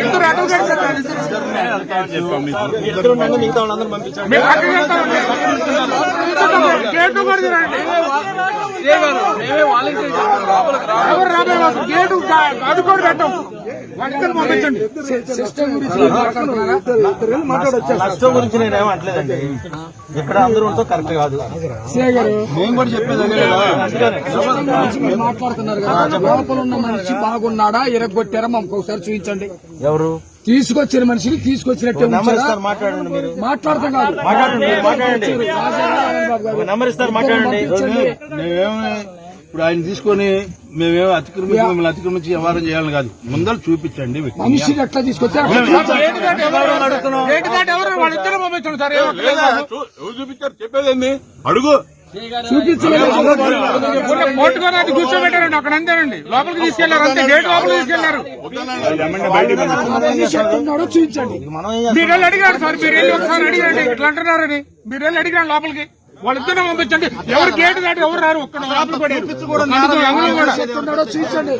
ఇద్దరు అడ్వకేట్స్ మిగతా వాళ్ళందరూ గేటు కూడా రాబోయే గేటు పెట్టం. నష్టం గురించి నేనేం అంటలేదండి ఇక్కడ అందరూ ఉంటే కరెక్ట్ కాదు. మేము కూడా చెప్పేది. మాట్లాడుతున్నారు కదా లోపల ఉన్న మనిషి బాగున్నాడా ఇరగొట్టారా మాకు ఒకసారి చూపించండి. ఎవరు? తీసుకొచ్చిన మనిషిని తీసుకొచ్చినట్టే మాట్లాడతాం కాదు. మాట్లాడండి ఇప్పుడు ఆయన తీసుకొని మేమేమో అతిక్రమించి మిమ్మల్ని అతిక్రమించి వ్యవహారం చేయాలని కాదు. ముందర చూపించండి. మనిషిని ఎట్లా తీసుకొచ్చారు చూపించారు? చెప్పేదేంది? అడుగు. చూపించలేదు. కూర్చోబెట్టారండి అక్కడ అంతేనండి. లోపలికి తీసుకెళ్ళారు అంతే. గేట్ లోపలికి తీసుకెళ్ళారు. చూపించండి. మీరు వెళ్ళి అడిగారు సార్ మీరు వెళ్ళి ఒకసారి అడిగారండి. ఇట్లా అంటున్నారని. మీరు వెళ్ళి అడిగారు లోపలికి. వాళ్ళిద్దరు పంపించండి. ఎవరు గేటు దాటి ఎవరు రారు. ఒక్కడ చూపించండి.